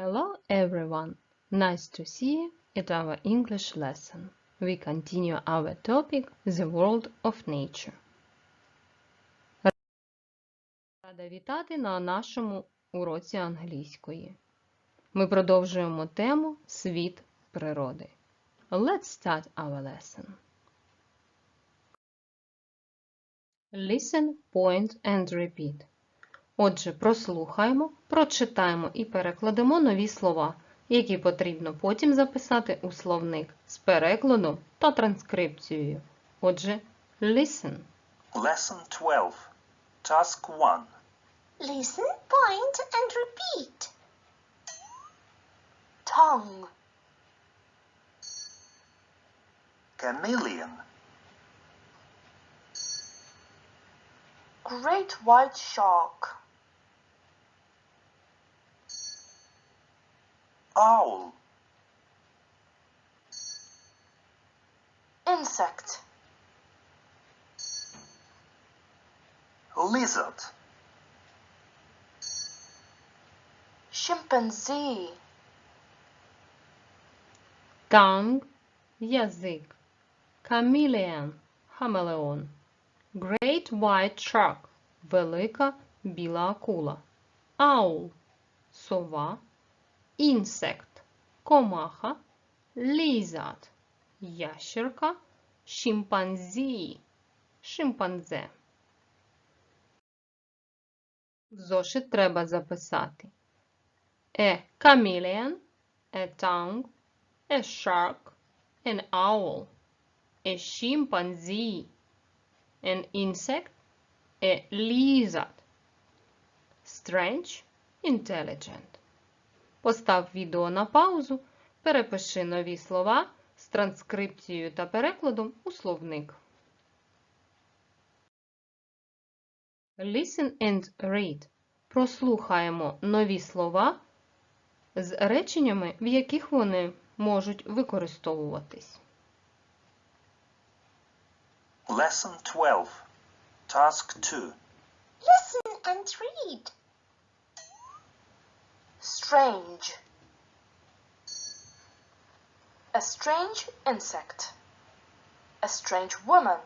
Hello everyone! Nice to see you at our English lesson. We continue our topic, the world of nature. Рада вітати на нашому уроці англійської. Ми продовжуємо тему Світ природи. Let's start our lesson. Listen, point and repeat. Отже, прослухаємо, прочитаємо і перекладемо нові слова, які потрібно потім записати у словник з перекладом та транскрипцією. Отже, listen. Lesson 12. Task 1. Listen, point, and repeat. Tongue, Chameleon. great white shark, Owl. insect, Lizard. chimpanzee, Tongue – язик. Chameleon – хамелеон. Great white shark – велика біла акула. Owl – сова. Insect – комаха. Lizard – ящерка. Шимпанзі – шимпанзе. В зошит треба записати. A chameleon, a tongue, a shark, an owl, a chimpanzee, an insect, a lizard. Strange, intelligent. Постав відео на паузу, перепиши нові слова з транскрипцією та перекладом у словник. Listen and read. Прослухаємо нові слова з реченнями, в яких вони можуть використовуватись. Lesson 12. Task 2. listen and read. Strange, a strange insect, a strange woman,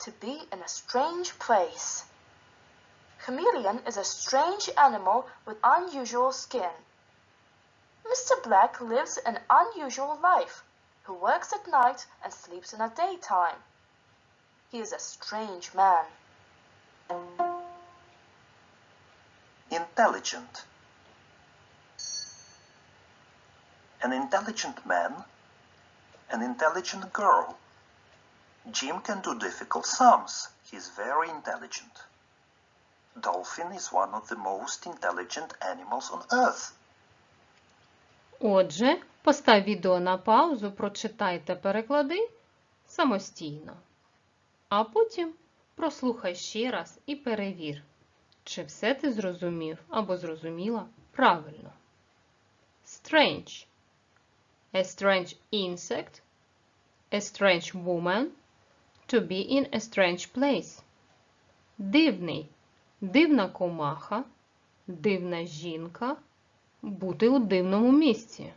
to be in a strange place. Chameleon is a strange animal with unusual skin. Mr. Black lives an unusual life, who works at night and sleeps in the daytime. He is a strange man. Intelligent. An intelligent man. An intelligent girl. Jim can do difficult sums. He's very intelligent. Dolphin is one of the most intelligent animals on earth. Отже, постав відео на паузу, прочитай та переклади самостійно. А потім прослухай ще раз і перевір, чи все ти зрозумів або зрозуміла правильно. Strange. A strange insect. A strange woman. To be in a strange place. Дивний. Дивна комаха. Дивна жінка. Бути у дивному місці.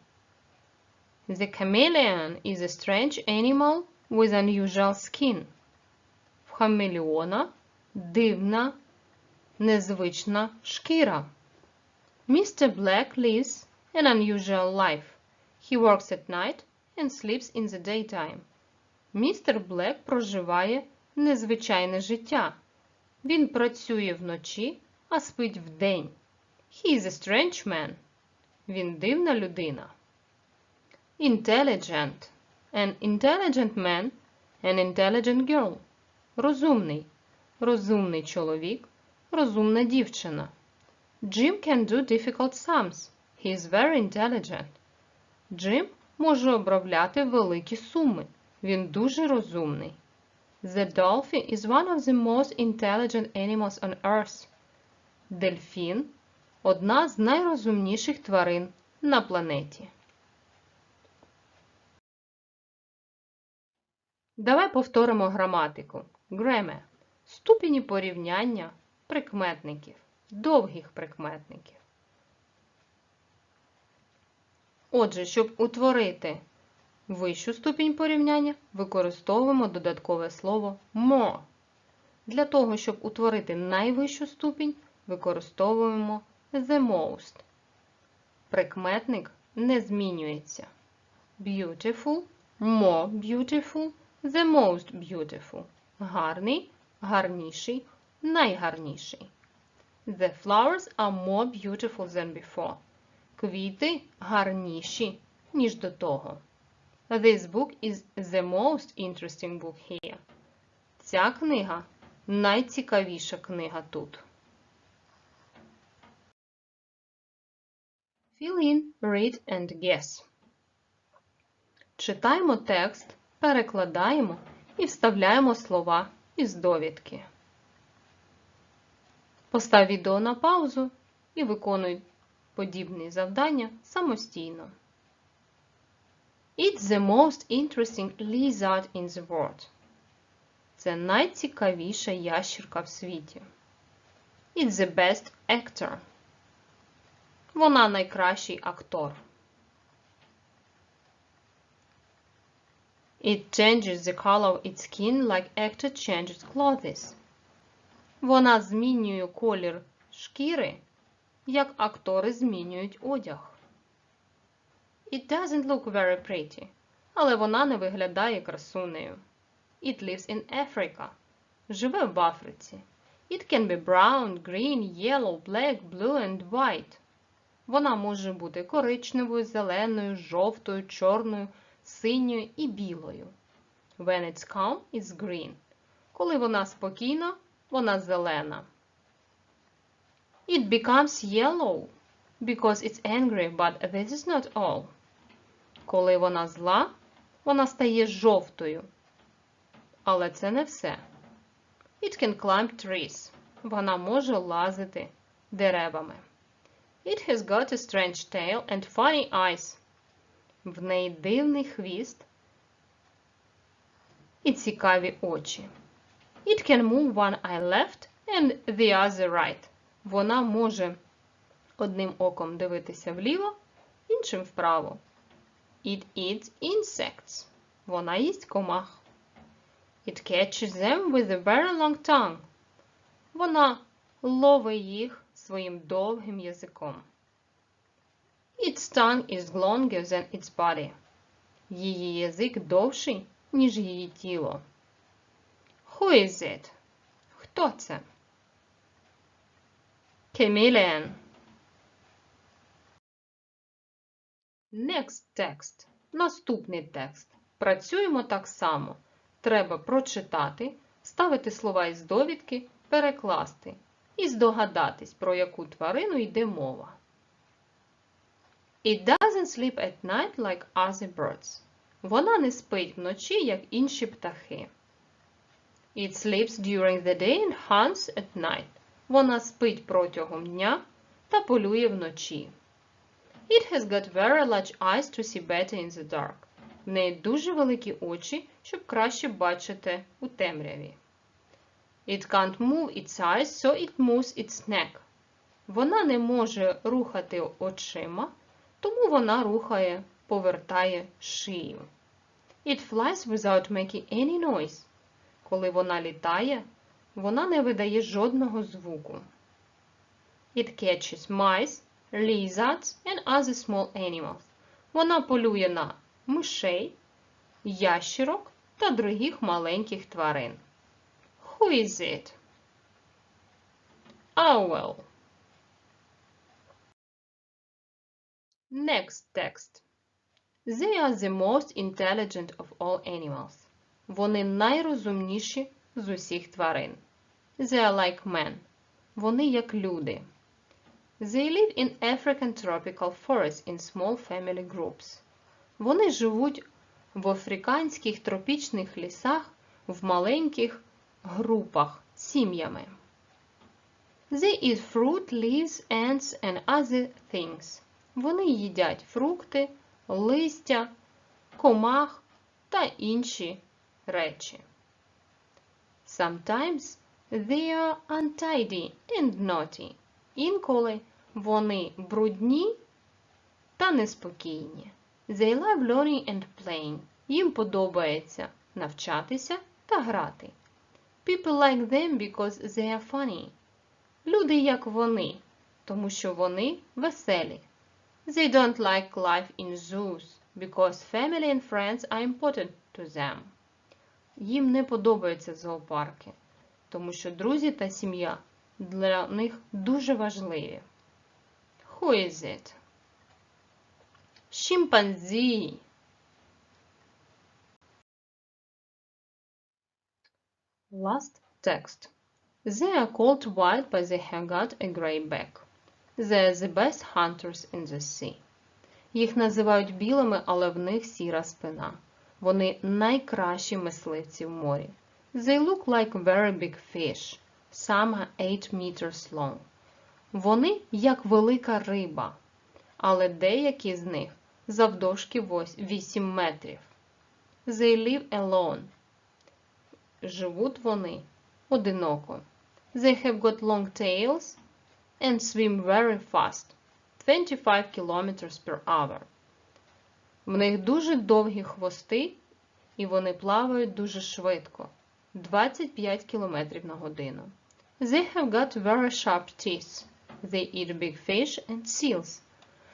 The chameleon is a strange animal with unusual skin. В хамелеона дивна, незвична шкіра. Mr. Black lives an unusual life. He works at night and sleeps in the daytime. Містер Блек проживає незвичайне життя. Він працює вночі, а спить вдень. He is a strange man. Він дивна людина. Intelligent. An intelligent man. An intelligent girl. Розумний. Розумний чоловік. Розумна дівчина. Jim can do difficult sums. He is very intelligent. Джим може обробляти великі суми. Він дуже розумний. The dolphin is one of the most intelligent animals on earth. Дельфін одна з найрозумніших тварин на планеті. Давай повторимо граматику. Grammar – ступені порівняння прикметників, довгих прикметників. Отже, щоб утворити вищу ступінь порівняння, використовуємо додаткове слово more. Для того, щоб утворити найвищу ступінь, використовуємо the most. Прикметник не змінюється. Beautiful, more beautiful, the most beautiful. Гарний, гарніший, найгарніший. The flowers are more beautiful than before. Квіти гарніші, ніж до того. This book is the most interesting book here. Ця книга найцікавіша книга тут. Fill in, read and guess. Читаємо текст, перекладаємо і вставляємо слова із довідки. Постав відео на паузу і виконуй подібні завдання самостійно. It's the most interesting lizard in the world. Це найцікавіша ящірка в світі. It's the best actor. Вона найкращий актор. It changes the color of its skin like actor changes clothes. Вона змінює колір шкіри, як актори змінюють одяг. It doesn't look very pretty, але вона не виглядає красунею. It lives in Africa. Живе в Африці. It can be brown, green, yellow, black, blue and white. Вона може бути коричневою, зеленою, жовтою, чорною, синьою і білою. When it's calm, it's green. Коли вона спокійна, вона зелена. It becomes yellow because it's angry, but this is not all. Коли вона зла, вона стає жовтою. Але це не все. It can climb trees. Вона може лазити деревами. It has got a strange tail and funny eyes. В неї дивний хвіст і цікаві очі. It can move one eye left and the other right. Вона може одним оком дивитися вліво, іншим вправо. It eats insects. Вона їсть комах. It catches them with a very long tongue. Вона ловить їх своїм довгим язиком. Its tongue is longer than its body. Її язик довший, ніж її тіло. Who is it? Хто це? Chameleon. Next text. Наступний текст. Працюємо так само. Треба прочитати, ставити слова із довідки, перекласти і здогадатись, про яку тварину йде мова. It doesn't sleep at night like other birds. Вона не спить вночі, як інші птахи. It sleeps during the day and hunts at night. Вона спить протягом дня та полює вночі. It has got very large eyes to see better in the dark. В неї дуже великі очі, щоб краще бачити у темряві. It can't move its eyes, so it moves its neck. Вона не може рухати очима, тому вона рухає, повертає шию. It flies without making any noise. Коли вона літає, вона не видає жодного звуку. It catches mice, lizards and other small animals. Вона полює на мишей, ящерок та других маленьких тварин. Who is it? Owl. Next text. They are the most intelligent of all animals. Вони найрозумніші з усіх тварин. They are like men. Вони як люди. They live in African tropical forests in small family groups. Вони живуть в африканських тропічних лісах в маленьких групах сім'ями. They eat fruit, leaves, ants and other things. Вони їдять фрукти, листя, комах та інші речі. Sometimes they are untidy and naughty. Інколи вони брудні та неспокійні. They love learning and playing. Їм подобається навчатися та грати. People like them because they are funny. Люди як вони, тому що вони веселі. They don't like life in zoos because family and friends are important to them. Їм не подобаються зоопарки, тому що друзі та сім'я для них дуже важливі. Who is it? Шимпанзі. Last text. They are called white, but they have got a grey back. They are the best hunters in the sea. Їх називають білими, але в них сіра спина. Вони найкращі мисливці в морі. They look like very big fish. Some 8 meters long. Вони як велика риба, але деякі з них завдовжки 8 метрів. They live alone. Живуть вони одиноко. They have got long tails and swim very fast. 25 kilometers per hour. В них дуже довгі хвости, і вони плавають дуже швидко. 25 км на годину. They have got very sharp teeth. They eat big fish and seals.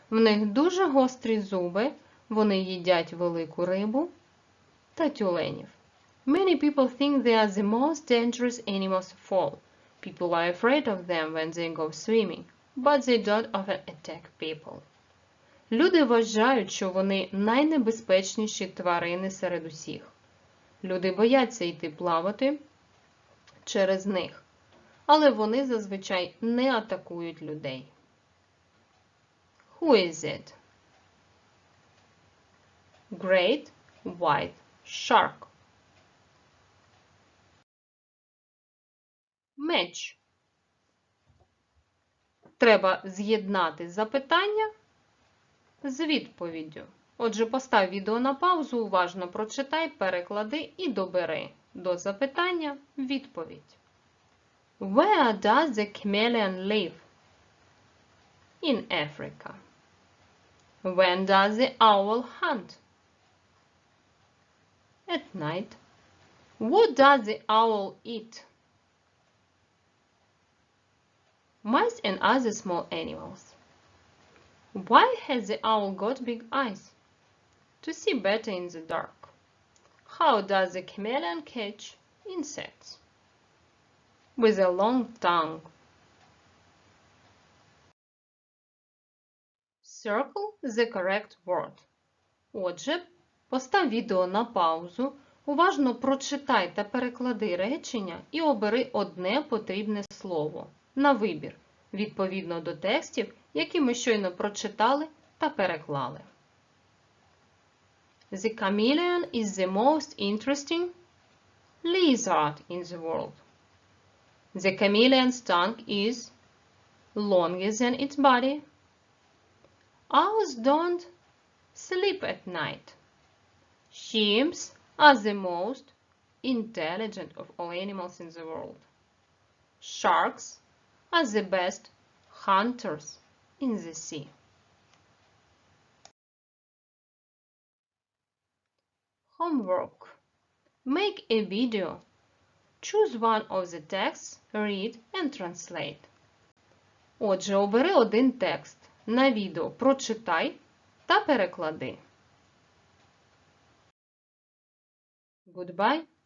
В них дуже гострі зуби, вони їдять велику рибу та тюленів. Many people think they are the most dangerous animals of all. People are afraid of them when they go swimming, but they don't often attack people. Люди вважають, що вони найнебезпечніші тварини серед усіх. Люди бояться йти плавати через них, але вони зазвичай не атакують людей. Who is it? Great White Shark. Меч. Треба з'єднати запитання з відповіддю. Отже, постав відео на паузу, уважно прочитай, переклади і добери до запитання відповідь. Where does the chameleon live? In Africa. When does the owl hunt? At night. What does the owl eat? Mice and other small animals. Why has the owl got big eyes? To see better in the dark. How does the chameleon catch insects? With a long tongue. Circle the correct word. Отже, постав відео на паузу, уважно прочитай та переклади речення і обери одне потрібне слово на вибір, відповідно до текстів, які ми щойно прочитали та переклали. The chameleon is the most interesting lizard in the world. The chameleon's tongue is longer than its body. Owls don't sleep at night. Chimps are the most intelligent of all animals in the world. Sharks are the best hunters in the sea. Homework. Make a video. Choose one of the texts, read and translate. Отже, обери один текст. На відео прочитай та переклади. Goodbye.